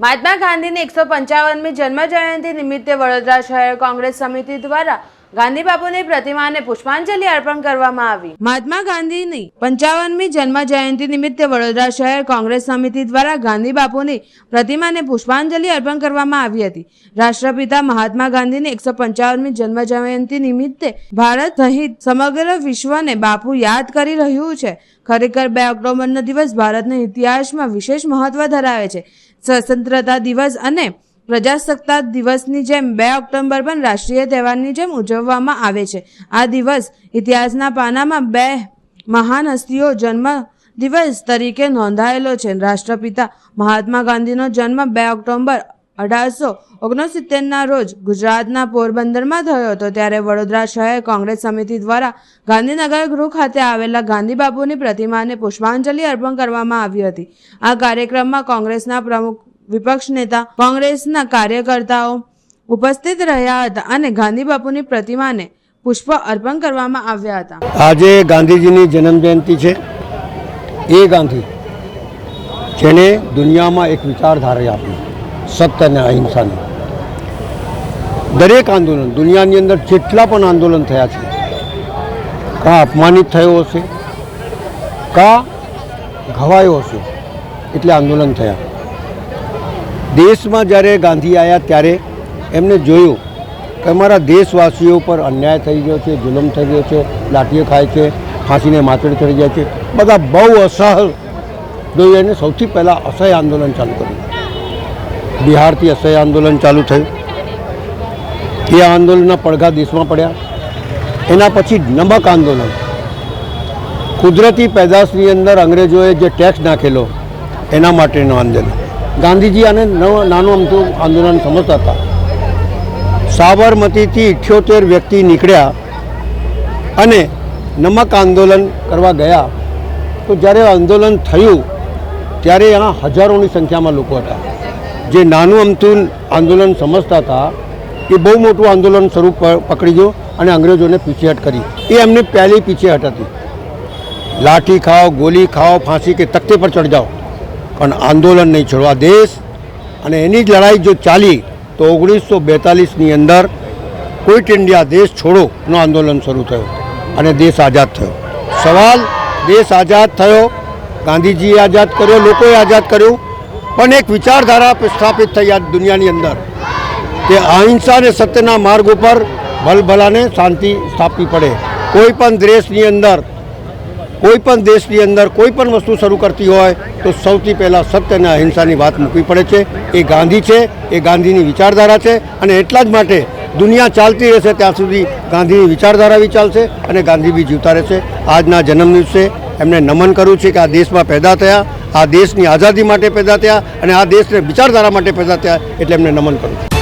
મહાત્મા ગાંધીની એકસો પંચાવનમી જન્મ જયંતિ નિમિત્તે વડોદરા શહેર કોંગ્રેસ સમિતિ દ્વારા ગાંધી બાપુની પ્રતિમાને પુષ્પાંજલિ અર્પણ કરવામાં આવી. મહાત્મા ગાંધીની પંચાવનમી જન્મ જયંતિ નિમિત્તે વડોદરા શહેર કોંગ્રેસ સમિતિ દ્વારા ગાંધી બાપુની પ્રતિમાને પુષ્પાંજલિ અર્પણ કરવામાં આવી હતી. રાષ્ટ્રપિતા મહાત્મા ગાંધીની એકસો પંચાવનમી જન્મ જયંતિ નિમિત્તે ભારત સહિત સમગ્ર વિશ્વને બાપુ યાદ કરી રહ્યું છે. ખરેખર બે ઓક્ટોબરનો દિવસ ભારતના ઇતિહાસમાં વિશેષ મહત્વ ધરાવે છે. સ્વતંત્રતા દિવસ અને પ્રજાસત્તાક દિવસની જેમ બે ઓક્ટોબર પણ રાષ્ટ્રીય તહેવારની જેમ ઉજવવામાં આવે છે. આ દિવસ ઇતિહાસના પાનામાં બે મહાન હસ્તીઓ જન્મ દિવસ તરીકે નોંધાયેલો છે. રાષ્ટ્રપિતા મહાત્મા ગાંધીનો જન્મ બે ઓક્ટોબર અઢારસો ઓગણસિત્તેરના રોજ ગુજરાતના પોરબંદરમાં થયો હતો. ત્યારે વડોદરા શહેર કોંગ્રેસ સમિતિ દ્વારા ગાંધીનગર ગૃહ ખાતે આવેલા ગાંધી બાપુની પ્રતિમાને પુષ્પાંજલિ અર્પણ કરવામાં આવી હતી. આ કાર્યક્રમમાં કોંગ્રેસના પ્રમુખ વિપક્ષ નેતા કોંગ્રેસના કાર્યકર્તાઓ ઉપસ્થિત રહ્યા હતા અને ગાંધી બાપુની પ્રતિમાને પુષ્પ અર્પણ કરવામાં આવ્યા હતા. આજે ગાંધીજીની જન્મજયંતિ છે. એ ગાંધી જેને દુનિયામાં એક વિચારધારા આપી, સત્ય અને અહિંસાની. દરેક આંદોલન, દુનિયાની અંદર જેટલા પણ આંદોલન થયા છે, કાં અપમાનિત થયો હશે, કાં ઘવાયો હશે, એટલે આંદોલન થયા. દેશમાં જ્યારે ગાંધી આવ્યા ત્યારે એમને જોયું કે અમારા દેશવાસીઓ પર અન્યાય થઈ ગયો છે, જુલમ થઈ ગયો છે, લાઠીઓ ખાય છે, ફાંસીને માચડ ચડી જાય છે, બધા બહુ અસહ્ય. જોઈ એને સૌથી પહેલાં અસહ્ય આંદોલન ચાલુ કર્યું. બિહારથી અસહ્ય આંદોલન ચાલુ થયું. એ આંદોલનના પડઘા દેશમાં પડ્યા. એના પછી નમક આંદોલન. કુદરતી પેદાશની અંદર અંગ્રેજોએ જે ટેક્સ નાખેલો, એના માટેનું આંદોલન. ગાંધીજી આને નાનું અમથું આંદોલન સમજતા હતા. સાબરમતીથી ઇઠ્યોતેર વ્યક્તિ નીકળ્યા અને નમક આંદોલન કરવા ગયા. તો જ્યારે આંદોલન થયું, ત્યારે આ હજારોની સંખ્યામાં લોકો હતા. જે નાનું અમથું આંદોલન સમજતા હતા, એ બહુ મોટું આંદોલન સ્વરૂપ પકડી ગયું અને અંગ્રેજોને પીછેહટ કરી. એ એમની પહેલી પીછેહટ હતી. લાઠી ખાઓ, ગોલી ખાઓ, ફાંસી કે તખ્તે પર ચડ જાઓ. પણ આંદોલન નહીં છોડવા દેશ અને એની જ લડાઈ જો ચાલી, તો ઓગણીસો બેતાલીસની અંદર ક્વિટ ઇન્ડિયા દેશ છોડોનું આંદોલન શરૂ થયું અને દેશ આઝાદ થયો. સવાલ, દેશ આઝાદ થયો, ગાંધીજીએ આઝાદ કર્યો, લોકોએ આઝાદ કર્યું, પણ એક વિચારધારા સ્થાપિત થઈ આ દુનિયાની અંદર કે અહિંસા અને સત્યના માર્ગ ઉપર ભલભલાને શાંતિ સ્થાપવી પડે. કોઈ પણ દેશની અંદર કોઈ પણ દેશની અંદર કોઈ પણ વસ્તુ શરૂ કરતી હોય તો સૌથી પહેલાં સત્ય અને અહિંસાની વાત મૂકવી પડે છે. એ ગાંધી છે, એ ગાંધીની વિચારધારા છે અને એટલા જ માટે દુનિયા ચાલતી રહેશે ત્યાં સુધી ગાંધીની વિચારધારા બી ચાલશે અને ગાંધી બી જીવતા રહેશે. આજના જન્મ દિવસે એમને નમન કરવું છે કે આ દેશમાં પેદા થયા, આ દેશની આઝાદી માટે પેદા થયા અને આ દેશને વિચારધારા માટે પેદા થયા એટલે એમને નમન કરું છું.